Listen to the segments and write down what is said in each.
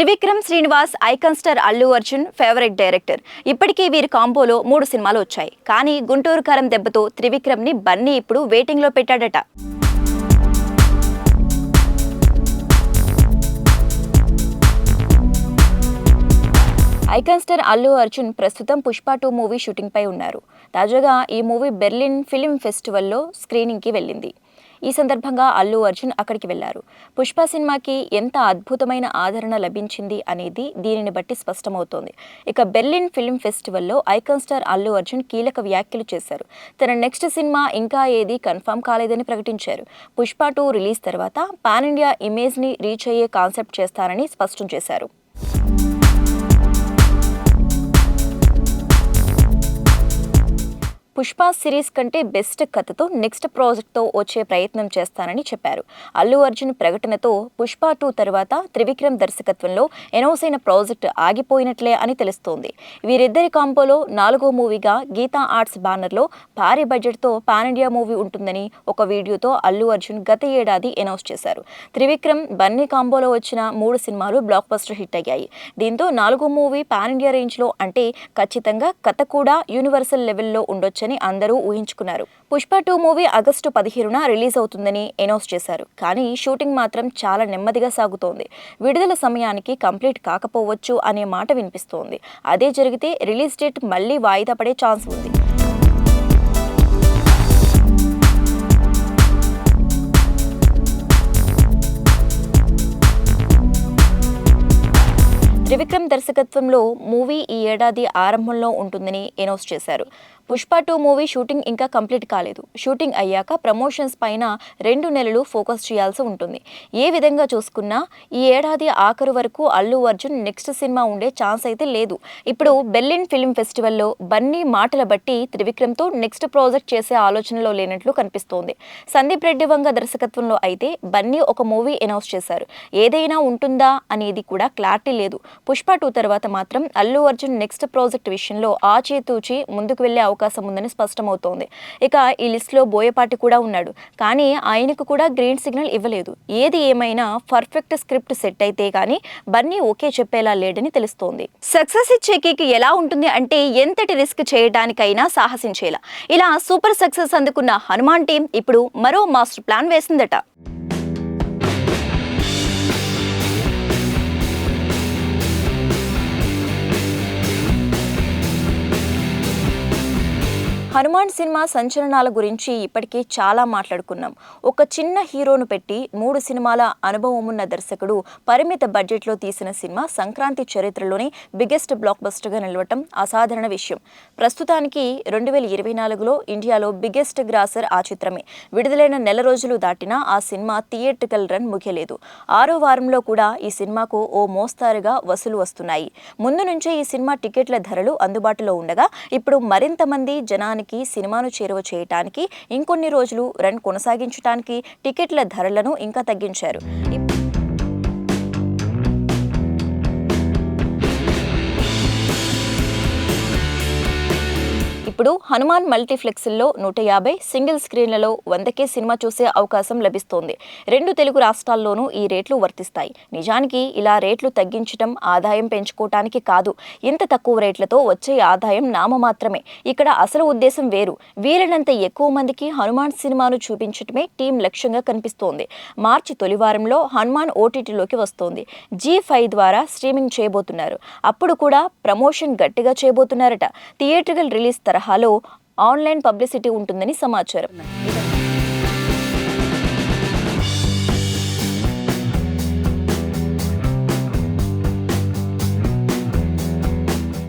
Trivikram Srinivas icon star Allu Arjun favourite director. ఇప్పటికీ వీరి కాంబోలో మూడు సినిమాలు వచ్చాయి. కానీ గుంటూరు కారం దెబ్బతో త్రివిక్రమ్ని బన్నీ ఇప్పుడు వెయిటింగ్లో పెట్టాడట. ఐకాన్ స్టార్ అల్లు అర్జున్ ప్రస్తుతం పుష్ప టూ మూవీ షూటింగ్ పై ఉన్నారు. తాజాగా ఈ మూవీ బెర్లిన్ ఫిల్మ్ ఫెస్టివల్లో స్క్రీనింగ్కి వెళ్ళింది. ఈ సందర్భంగా అల్లు అర్జున్ అక్కడికి వెళ్ళారు పుష్ప సినిమాకి ఎంత అద్భుతమైన ఆదరణ లభించింది అనేది దీనిని బట్టి స్పష్టమవుతోంది. ఇక బెర్లిన్ ఫిల్మ్ ఫెస్టివల్లో ఐకాన్ స్టార్ అల్లు అర్జున్ కీలక వ్యాఖ్యలు చేశారు. తన నెక్స్ట్ సినిమా ఇంకా ఏది కన్ఫర్మ్ కాలేదని ప్రకటించారు. పుష్ప టూ రిలీజ్ తర్వాత పాన్ ఇండియా ఇమేజ్ని రీచ్ అయ్యే కాన్సెప్ట్ చేస్తారని స్పష్టం చేశారు. పుష్ప సిరీస్ కంటే బెస్ట్ కథతో నెక్స్ట్ ప్రాజెక్ట్తో వచ్చే ప్రయత్నం చేస్తానని చెప్పారు. అల్లు అర్జున్ ప్రకటనతో పుష్ప టూ తర్వాత త్రివిక్రమ్ దర్శకత్వంలో అనౌన్స్ అయిన ప్రాజెక్ట్ ఆగిపోయినట్లే అని తెలుస్తోంది. వీరిద్దరి కాంపోలో నాలుగో మూవీగా గీతా ఆర్ట్స్ బ్యానర్లో భారీ బడ్జెట్తో పాన్ ఇండియా మూవీ ఉంటుందని ఒక వీడియోతో అల్లు అర్జున్ గత ఏడాది అనౌన్స్ చేశారు. త్రివిక్రమ్ బన్నీ కాంబోలో వచ్చిన మూడు సినిమాలు బ్లాక్ బస్టర్ హిట్ అయ్యాయి. దీంతో నాలుగో మూవీ పాన్ ఇండియా రేంజ్లో అంటే ఖచ్చితంగా కథ కూడా యూనివర్సల్ లెవెల్లో ఉండొచ్చని అందరూ ఊహించుకున్నారు. పుష్ప టూ మూవీ ఆగస్టు పదిహేనున రిలీజ్ అవుతుందని అనౌన్స్ చేశారు. కానీ షూటింగ్ మాత్రం చాలా నెమ్మదిగా సాగుతోంది. విడుదల సమయానికి కంప్లీట్ కాకపోవచ్చు అనే మాట వినిపిస్తోంది. అదే జరిగితే రిలీజ్ డేట్ మళ్ళీ వాయిదా పడే ఛాన్స్ ఉంది. త్రివిక్రమ్ దర్శకత్వంలో మూవీ ఈ ఏడాది ఆరంభంలో ఉంటుందని అనౌన్స్ చేశారు పుష్ప టూ మూవీ షూటింగ్ ఇంకా కంప్లీట్ కాలేదు షూటింగ్ అయ్యాక ప్రమోషన్స్ పైన రెండు నెలలు ఫోకస్ చేయాల్సి ఉంటుంది ఏ విధంగా చూసుకున్నా ఈ ఏడాది ఆఖరు వరకు అల్లు అర్జున్ నెక్స్ట్ సినిమా ఉండే ఛాన్స్ అయితే లేదు ఇప్పుడు బెర్లిన్ ఫిల్మ్ ఫెస్టివల్లో బన్నీ మాటల బట్టి త్రివిక్రమ్తో నెక్స్ట్ ప్రాజెక్ట్ చేసే ఆలోచనలో లేనట్లు కనిపిస్తోంది సందీప్ రెడ్డి వంగ దర్శకత్వంలో అయితే బన్నీ ఒక మూవీ అనౌన్స్ చేశారు ఏదైనా ఉంటుందా అనేది కూడా క్లారిటీ లేదు పుష్ప టూ తర్వాత మాత్రం అల్లు అర్జున్ నెక్స్ట్ ప్రాజెక్ట్ విషయంలో ఆచితూచి ముందుకు వెళ్ళే అవకాశం ఉందని స్పష్టమవుతోంది. ఇక ఈ లిస్ట్లో బోయపాటి కూడా ఉన్నాడు. కానీ ఆయనకు కూడా గ్రీన్ సిగ్నల్ ఇవ్వలేదు. ఏది ఏమైనా పర్ఫెక్ట్ స్క్రిప్ట్ సెట్ అయితే కానీ బన్నీ ఓకే చెప్పేలా లేడని తెలుస్తోంది. సక్సెస్ ఇచ్చే కేక్ ఎలా ఉంటుంది అంటే ఎంతటి రిస్క్ చేయడానికైనా సాహసించేలా. ఇలా సూపర్ సక్సెస్ అందుకున్న హనుమాన్ టీం ఇప్పుడు మరో మాస్టర్ ప్లాన్ వేసిందట. హనుమాన్ సినిమా సంచలనాల గురించి ఇప్పటికే చాలా మాట్లాడుకున్నాం. ఒక చిన్న హీరోను పెట్టి మూడు సినిమాల అనుభవం ఉన్న దర్శకుడు పరిమిత బడ్జెట్లో తీసిన సినిమా సంక్రాంతి చరిత్రలోనే బిగ్గెస్ట్ బ్లాక్ బస్టర్గా నిలవటం అసాధారణ విషయం. ప్రస్తుతానికి రెండు వేల ఇరవై నాలుగులో ఇండియాలో బిగ్గెస్ట్ గ్రాసర్ ఆ చిత్రమే. విడుదలైన నెల రోజులు దాటినా ఆ సినిమా థియేట్రికల్ రన్ ముగియలేదు. ఆరో వారంలో కూడా ఈ సినిమాకు ఓ మోస్తారుగా వసూలు వస్తున్నాయి. ముందు నుంచే ఈ సినిమా టికెట్ల ధరలు అందుబాటులో ఉండగా ఇప్పుడు మరింత మంది జనానికి సినిమాను చేరువ చేయటానికి ఇంకొన్ని రోజులు రన్ కొనసాగించడానికి టికెట్ల ధరలను ఇంకా తగ్గించారు. ఇప్పుడు హనుమాన్ మల్టీప్లెక్స్ల్లో నూట యాభై సింగిల్ స్క్రీన్లలో వందకే సినిమా చూసే అవకాశం లభిస్తోంది. రెండు తెలుగు రాష్ట్రాల్లోనూ ఈ రేట్లు వర్తిస్తాయి. నిజానికి ఇలా రేట్లు తగ్గించడం ఆదాయం పెంచుకోవటానికి కాదు. ఇంత తక్కువ రేట్లతో వచ్చే ఆదాయం నామమాత్రమే ఇక్కడ అసలు ఉద్దేశం వేరు. వీలైనంత ఎక్కువ మందికి హనుమాన్ సినిమాను చూపించటమే టీం లక్ష్యంగా కనిపిస్తోంది. మార్చి తొలివారంలో హనుమాన్ ఓటీటీలోకి వస్తోంది. జీ ఫైవ్ ద్వారా స్ట్రీమింగ్ చేయబోతున్నారు. అప్పుడు కూడా ప్రమోషన్ గట్టిగా చేయబోతున్నారట. థియేట్రికల్ రిలీజ్ తరహాలో ఆన్లైన్ పబ్లిసిటీ ఉంటుందని సమాచారం.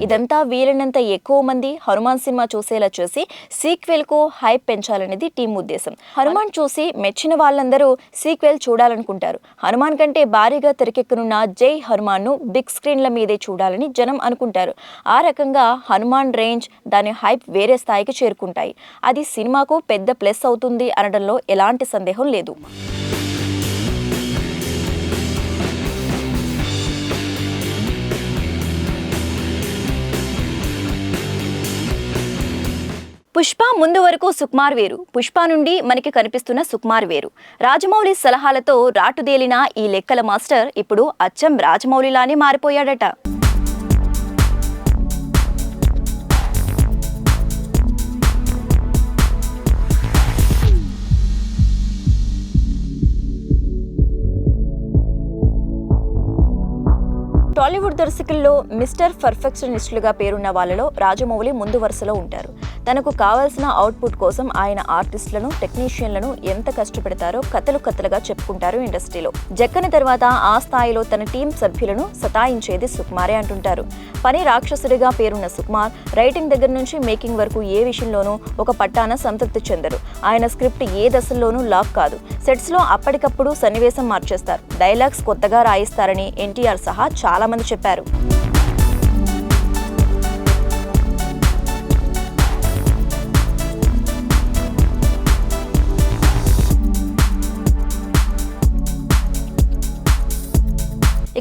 ఇదంతా వీలైనంత ఎక్కువ మంది హనుమాన్ సినిమా చూసేలా చేసి సీక్వెల్కు హైప్ పెంచాలనేది టీం ఉద్దేశం. హనుమాన్ చూసి మెచ్చిన వాళ్ళందరూ సీక్వెల్ చూడాలనుకుంటారు. హనుమాన్ కంటే భారీగా తెరకెక్కనున్న జై హనుమాన్ను బిగ్ స్క్రీన్ల మీదే చూడాలని జనం అనుకుంటారు. ఆ రకంగా హనుమాన్ రేంజ్ దాని హైప్ వేరే స్థాయికి చేరుకుంటాయి. అది సినిమాకు పెద్ద ప్లస్ అవుతుంది అనడంలో ఎలాంటి సందేహం లేదు. పుష్ప ముందు వరకు సుకుమార్ వేరు. పుష్ప నుండి మనకి కనిపిస్తున్న సుకుమార్ వేరు. రాజమౌళి సలహాలతో రాటుదేలిన ఈ లెక్కల మాస్టర్ ఇప్పుడు అచ్చం రాజమౌళిలానే మారిపోయాడట. టాలీవుడ్ దర్శకుల్లో మిస్టర్ పర్ఫెక్షనిస్టులుగా పేరున్న వాళ్ళలో రాజమౌళి ముందు వరుసలో ఉంటారు. తనకు కావాల్సిన అవుట్పుట్ కోసం ఆయన ఆర్టిస్టులను టెక్నీషియన్లను ఎంత కష్టపెడతారో కథలు కథలుగా చెప్పుకుంటారు ఇండస్ట్రీలో. జక్కని తర్వాత ఆ స్థాయిలో తన టీం సభ్యులను సతాయించేది సుకుమారే అంటుంటారు. పని రాక్షసుడిగా పేరున్న సుకుమార్ రైటింగ్ దగ్గర నుంచి మేకింగ్ వరకు ఏ విషయంలోనూ ఒక పట్టాన సంతృప్తి చెందరు. ఆయన స్క్రిప్ట్ ఏ దశల్లోనూ లాక్ కాదు. సెట్స్లో అప్పటికప్పుడు సన్నివేశం మార్చేస్తారు. డైలాగ్స్ కొత్తగా రాయిస్తారని ఎన్టీఆర్ సహా చాలా మంది చెప్పారు.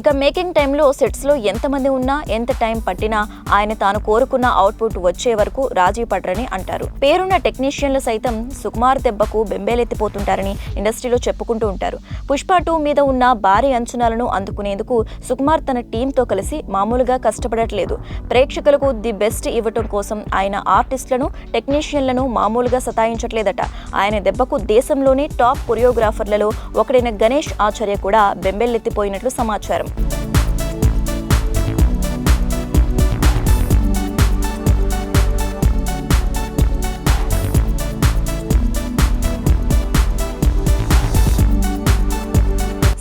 ఇక మేకింగ్ టైంలో సెట్స్లో ఎంతమంది ఉన్నా ఎంత టైం పట్టినా ఆయన తాను కోరుకున్న అవుట్పుట్ వచ్చే వరకు రాజీ పడరని అంటారు. పేరున్న టెక్నీషియన్లు సైతం సుకుమార్ దెబ్బకు బెంబేలెత్తిపోతుంటారని ఇండస్ట్రీలో చెప్పుకుంటూ ఉంటారు. పుష్ప టూ మీద ఉన్న భారీ అంచనాలను అందుకునేందుకు సుకుమార్ తన టీంతో కలిసి మామూలుగా కష్టపడట్లేదు. ప్రేక్షకులకు ది బెస్ట్ ఇవ్వటం కోసం ఆయన ఆర్టిస్టులను టెక్నీషియన్లను మామూలుగా సతాయించట్లేదట. ఆయన దెబ్బకు దేశంలోనే టాప్ కొరియోగ్రాఫర్లలో ఒకడైన గణేష్ ఆచార్య కూడా బెంబెల్లెత్తిపోయినట్లు సమాచారం.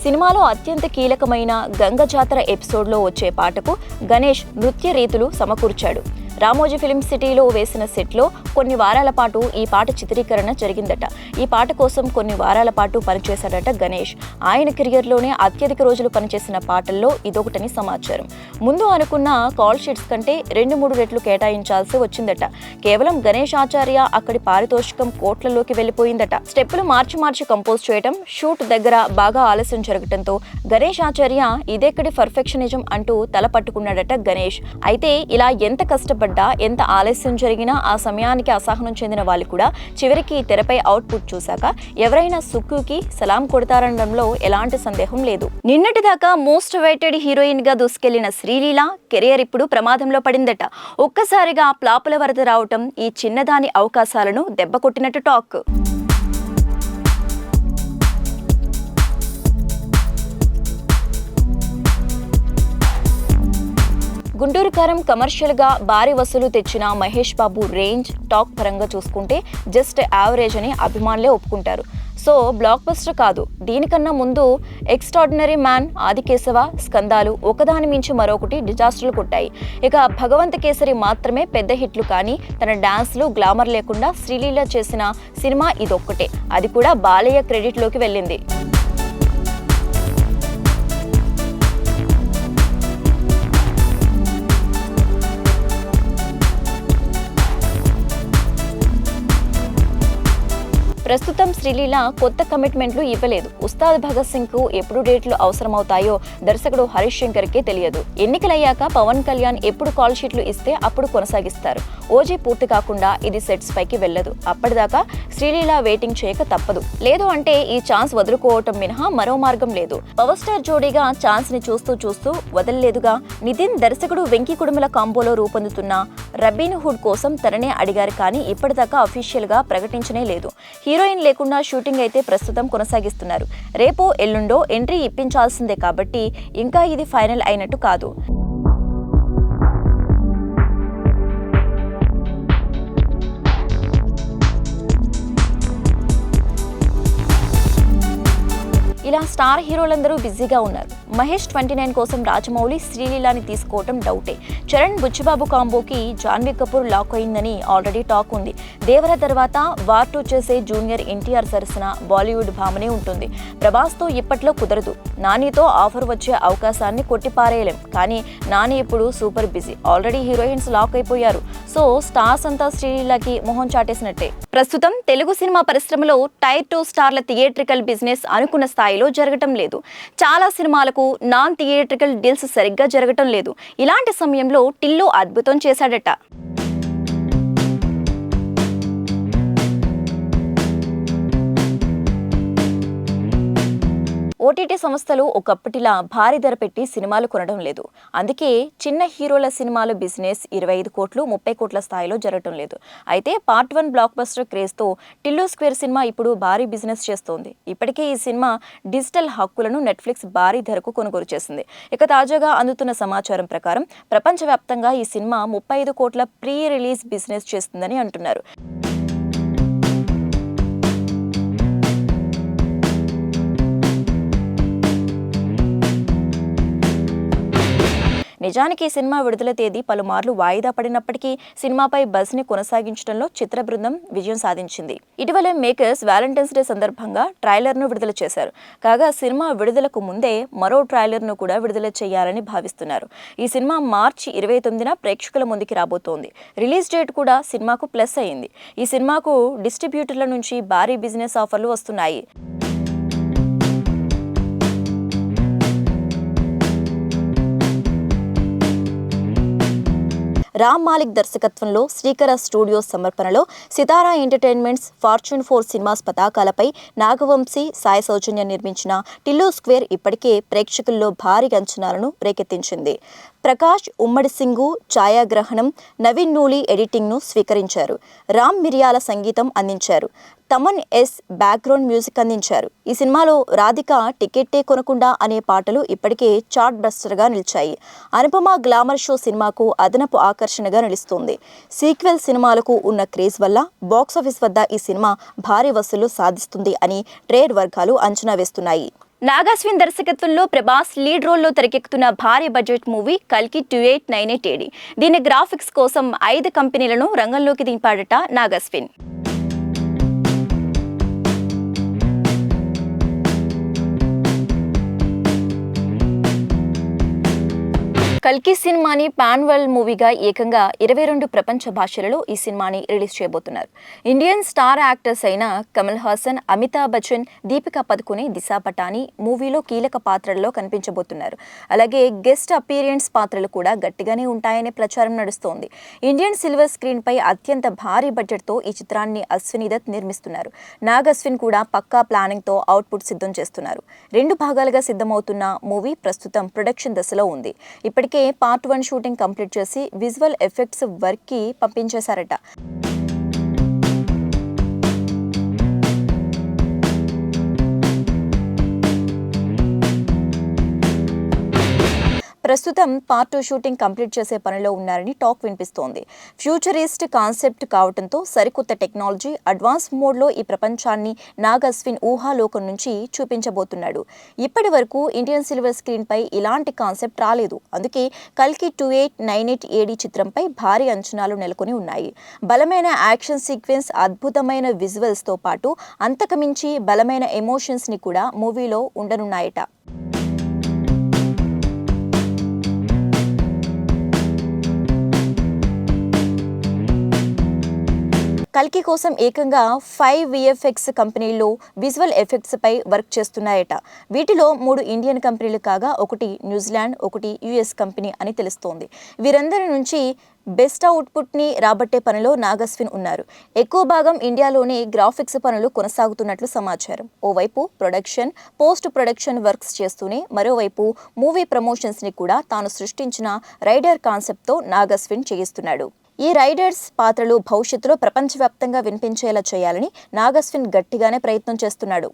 సినిమాలో అత్యంత కీలకమైన గంగ జాతర ఎపిసోడ్లో వచ్చే పాటకు గణేష్ నృత్య రీతులు సమకూర్చాడు. రామోజీ ఫిలిం సిటీలో వేసిన సెట్లో కొన్ని వారాల పాటు ఈ పాట చిత్రీకరణ జరిగిందట. ఈ పాట కోసం కొన్ని వారాల పాటు పనిచేశాడట గణేష్. ఆయన కెరియర్లోనే అత్యధిక రోజులు పనిచేసిన పాటల్లో ఇదొకటని సమాచారం. ముందు అనుకున్న కాల్ షీట్స్ కంటే రెండు మూడు రెట్లు కేటాయించాల్సి వచ్చిందట. కేవలం గణేష్ ఆచార్య అక్కడి పారితోషికం కోట్లలోకి వెళ్ళిపోయిందట. స్టెప్పులు మార్చి మార్చి కంపోజ్ చేయటం షూట్ దగ్గర బాగా ఆలస్యం జరగటంతో గణేష్ ఆచార్య ఇదెక్కడి పర్ఫెక్షనిజం అంటూ తల పట్టుకున్నాడట గణేష్. అయితే ఇలా ఎంత కష్టపడ్డా ఎంత ఆలస్యం జరిగినా ఆ సమయానికి అసహనం చెందిన వాళ్ళు కూడా చివరికి తెరపై అవుట్పుట్ చూశాక ఎవరైనా సుక్కుకి సలాం కొడతారనడంలో ఎలాంటి సందేహం లేదు. నిన్నటిదాకా మోస్ట్ వెయిటెడ్ హీరోయిన్గా దూసుకెళ్ళిన శ్రీలీల కెరియర్ ఇప్పుడు ప్రమాదంలో పడిందట. ఒక్కసారిగా ప్లాపుల వరద రావటం ఈ చిన్నదాని అవకాశాలను దెబ్బ కొట్టినట్టు టాక్. గుంటూరు కారం కమర్షియల్గా భారీ వసూలు తెచ్చిన మహేష్ బాబు రేంజ్ టాక్ పరంగా చూసుకుంటే జస్ట్ యావరేజ్ అని అభిమానులే ఒప్పుకుంటారు. సో బ్లాక్ బస్టర్ కాదు. దీనికన్నా ముందు ఎక్స్ట్రాడినరీ మ్యాన్ ఆదికేశవ స్కందాలు ఒకదాని మించి మరొకటి డిజాస్టర్లు కొట్టాయి. ఇక భగవంత కేసరి మాత్రమే పెద్ద హిట్లు కానీ తన డాన్స్లు గ్లామర్ లేకుండా శ్రీలీల చేసిన సినిమా ఇదొక్కటే. అది కూడా బాలయ్య క్రెడిట్లోకి వెళ్ళింది. ప్రస్తుతం శ్రీలీల కొత్త కమిట్మెంట్లు ఇవ్వలేదు. ఉస్తాద్ భగత్ సింగ్కు ఎప్పుడు డేట్లు అవసరమవుతాయో దర్శకుడు హరీష్ శంకర్ కే తెలియదు. ఎన్నికలయ్యాక పవన్ కళ్యాణ్ ఎప్పుడు కాల్ షీట్లు ఇస్తే అప్పుడు కొనసాగిస్తారు. ఓజీ పూర్తి కాకుండా ఇది సెట్స్ పైకి వెళ్ళదు. అప్పటిదాకా శ్రీలీల వెయిటింగ్ చేయక తప్పదు. లేదు అంటే ఈ ఛాన్స్ వదులుకోవటం మినహా మరో మార్గం లేదు. పవర్ స్టార్ జోడీగా ఛాన్స్ని చూస్తూ చూస్తూ వదలలేదుగా? నితిన్ దర్శకుడు వెంకీ కుడుమల కాంబోలో రూపొందుతున్న రబీన్ హుడ్ కోసం తననే అడిగారు కానీ ఇప్పటిదాకా అఫీషియల్గా ప్రకటించనే లేదు. హీరోయిన్ లేకుండా షూటింగ్ అయితే ప్రస్తుతం కొనసాగిస్తున్నారు. రేపో ఎల్లుండో ఎంట్రీ ఇప్పించాల్సిందే కాబట్టి ఇంకా ఇది ఫైనల్ అయినట్టు కాదు. ఇలా స్టార్ హీరోలందరూ బిజీగా ఉన్నారు. మహేష్ ట్వంటీ నైన్ కోసం రాజమౌళి శ్రీలీలాని తీసుకోవటం డౌటే. చరణ్ బుచ్చిబాబు కాంబోకి జాన్వీ కపూర్ లాక్ అయిందని ఆల్రెడీ టాక్ ఉంది. దేవర తర్వాత వార్ టూ చేసే జూనియర్ ఎన్టీఆర్ సరసన బాలీవుడ్ భామనే ఉంటుంది. ప్రభాస్తో ఇప్పట్లో కుదరదు. నానితో ఆఫర్ వచ్చే అవకాశాన్ని కొట్టిపారేయలేం. కానీ నాని ఇప్పుడు super busy. Already heroines lock అయిపోయారు. సో స్టార్స్ అంతా శ్రీలీలకి మొహం చాటేసినట్టే. ప్రస్తుతం తెలుగు సినిమా పరిశ్రమలో టైర్ టూ స్టార్ల థియేట్రికల్ బిజినెస్ అనుకున్న స్థాయిలో జరగటం లేదు. చాలా సినిమాలకు నాన్ థియేట్రికల్ డీల్స్ సరిగ్గా జరగటం లేదు. ఇలాంటి సమయంలో టిల్లు అద్భుతం చేశాడట. ఓటీటీ సంస్థలు ఒకప్పటిలా భారీ ధర పెట్టి సినిమాలు కొనడం లేదు. అందుకే చిన్న హీరోల సినిమాల బిజినెస్ ఇరవై ఐదు కోట్లు ముప్పై కోట్ల స్థాయిలో జరగటం లేదు. అయితే పార్ట్ వన్ బ్లాక్ బస్టర్ క్రేజ్తో టిల్లు స్క్వేర్ సినిమా ఇప్పుడు భారీ బిజినెస్ చేస్తోంది. ఇప్పటికే ఈ సినిమా డిజిటల్ హక్కులను నెట్ఫ్లిక్స్ భారీ ధరకు కొనుగోలు చేసింది. ఇక తాజాగా అందుతున్న సమాచారం ప్రకారం ప్రపంచవ్యాప్తంగా ఈ సినిమా ముప్పై ఐదు కోట్ల ప్రీ రిలీజ్ బిజినెస్ చేస్తుందని అంటున్నారు. నిజానికి ఈ సినిమా విడుదల తేదీ పలుమార్లు వాయిదా పడినప్పటికీ సినిమాపై బస్ని కొనసాగించడంలో చిత్ర బృందం విజయం సాధించింది. ఇటీవలే మేకర్స్ వ్యాలంటైన్స్ డే సందర్భంగా ట్రైలర్ను విడుదల చేశారు. కాగా సినిమా విడుదలకు ముందే మరో ట్రైలర్ను కూడా విడుదల చేయాలని భావిస్తున్నారు. ఈ సినిమా మార్చి ఇరవై తొమ్మిదిన ప్రేక్షకుల ముందుకి రాబోతోంది. రిలీజ్ డేట్ కూడా సినిమాకు ప్లస్ అయింది. ఈ సినిమాకు డిస్ట్రిబ్యూటర్ల నుంచి భారీ బిజినెస్ ఆఫర్లు వస్తున్నాయి. రామ్ మాలిక్ దర్శకత్వంలో శ్రీకర స్టూడియోస్ సమర్పణలో Sithara entertainments fortune four cinemas పతాకాలపై Nagavamsi Sai Soujanya నిర్మించిన టిల్లు స్క్వేర్ ఇప్పటికే ప్రేక్షకుల్లో భారీ అంచనాలను రేకెత్తించింది. ప్రకాష్ ఉమ్మడి సింగు ఛాయాగ్రహణం నవీన్ నూలి ఎడిటింగ్ను స్వీకరించారు. రామ్ మిరియాల సంగీతం అందించారు. తమన్ ఎస్ బ్యాక్గ్రౌండ్ మ్యూజిక్ అందించారు. ఈ సినిమాలో రాధిక టికెట్టే కొనకుండా అనే పాటలు ఇప్పటికే చార్ట్ బస్టర్గా నిలిచాయి. అనుపమ గ్లామర్ షో సినిమాకు అదనపు ఆకర్షణగా నిలుస్తుంది. సీక్వెల్ సినిమాలకు ఉన్న క్రేజ్ వల్ల బాక్సాఫీస్ వద్ద ఈ సినిమా భారీ వసూలు సాధిస్తుంది అని ట్రేడ్ వర్గాలు అంచనా వేస్తున్నాయి. నాగాస్విన్ దర్శకత్వంలో ప్రభాస్ లీడ్ రోల్లో తెరకెక్కుతున్న భారీ బడ్జెట్ మూవీ కల్కి two eight nine eight AD. దీని గ్రాఫిక్స్ కోసం ఐదు కంపెనీలను రంగంలోకి దింపాడట నాగాస్విన్ కల్కి సినిమాని పాన్ వరల్డ్ మూవీగా ఏకంగా ఇరవై రెండు ప్రపంచ భాషలలో ఈ సినిమాని రిలీజ్ చేయబోతున్నారు. ఇండియన్ స్టార్ యాక్టర్స్ అయిన కమల్ హాసన్ అమితాబ్ బచ్చన్ దీపికా పదుకునే దిశా పటాని మూవీలో కీలక పాత్రల్లో కనిపించబోతున్నారు. అలాగే గెస్ట్ అపీరియన్స్ పాత్రలు కూడా గట్టిగానే ఉంటాయనే ప్రచారం నడుస్తోంది. ఇండియన్ సిల్వర్ స్క్రీన్ పై అత్యంత భారీ బడ్జెట్తో ఈ చిత్రాన్ని అశ్విని దత్ నిర్మిస్తున్నారు. నాగ్ అశ్విన్ కూడా పక్కా ప్లానింగ్తో అవుట్పుట్ సిద్ధం చేస్తున్నారు. రెండు భాగాలుగా సిద్ధమవుతున్న మూవీ ప్రస్తుతం ప్రొడక్షన్ దశలో ఉంది. ఇప్పటికే పార్ట్ వన్ షూటింగ్ కంప్లీట్ చేసి విజువల్ ఎఫెక్ట్స్ వర్క్కి పంపించేశారట. ప్రస్తుతం పార్ట్ టూ షూటింగ్ కంప్లీట్ చేసే పనిలో ఉన్నారని టాక్ వినిపిస్తోంది. ఫ్యూచరిస్ట్ కాన్సెప్ట్ కావడంతో సరికొత్త టెక్నాలజీ అడ్వాన్స్ మోడ్లో ఈ ప్రపంచాన్ని నాగస్విన్ ఊహాలోకం నుంచి చూపించబోతున్నాడు. ఇప్పటి వరకు ఇండియన్ సిల్వర్ స్క్రీన్పై ఇలాంటి కాన్సెప్ట్ రాలేదు. అందుకే కల్కి two eight nine eight AD చిత్రంపై భారీ అంచనాలు నెలకొని ఉన్నాయి. బలమైన యాక్షన్ సీక్వెన్స్ అద్భుతమైన విజువల్స్తో పాటు అంతకమించి బలమైన ఎమోషన్స్ని కూడా మూవీలో ఉండనున్నాయట. కల్కి కోసం ఏకంగా ఫైవ్ విఎఫ్ఎక్స్ కంపెనీలు విజువల్ ఎఫెక్ట్స్ పై వర్క్ చేస్తున్నాయట. వీటిలో మూడు ఇండియన్ కంపెనీలు కాగా ఒకటి న్యూజిలాండ్ ఒకటి యుఎస్ కంపెనీ అని తెలుస్తోంది. వీరందరి నుంచి బెస్ట్ అవుట్పుట్ని రాబట్టే పనిలో నాగస్విన్ ఉన్నారు. ఎక్కువ భాగం ఇండియాలోనే గ్రాఫిక్స్ పనులు కొనసాగుతున్నట్లు సమాచారం. ఓవైపు ప్రొడక్షన్ పోస్ట్ ప్రొడక్షన్ వర్క్స్ చేస్తూనే మరోవైపు మూవీ ప్రమోషన్స్ని కూడా తాను సృష్టించిన రైడర్ కాన్సెప్ట్తో నాగస్విన్ చేయిస్తున్నాడు. ఈ రైడర్స్ పాత్రలు భవిష్యత్తులో ప్రపంచవ్యాప్తంగా వినిపించేలా చేయాలని నాగస్విన్ గట్టిగానే ప్రయత్నం చేస్తున్నాడు.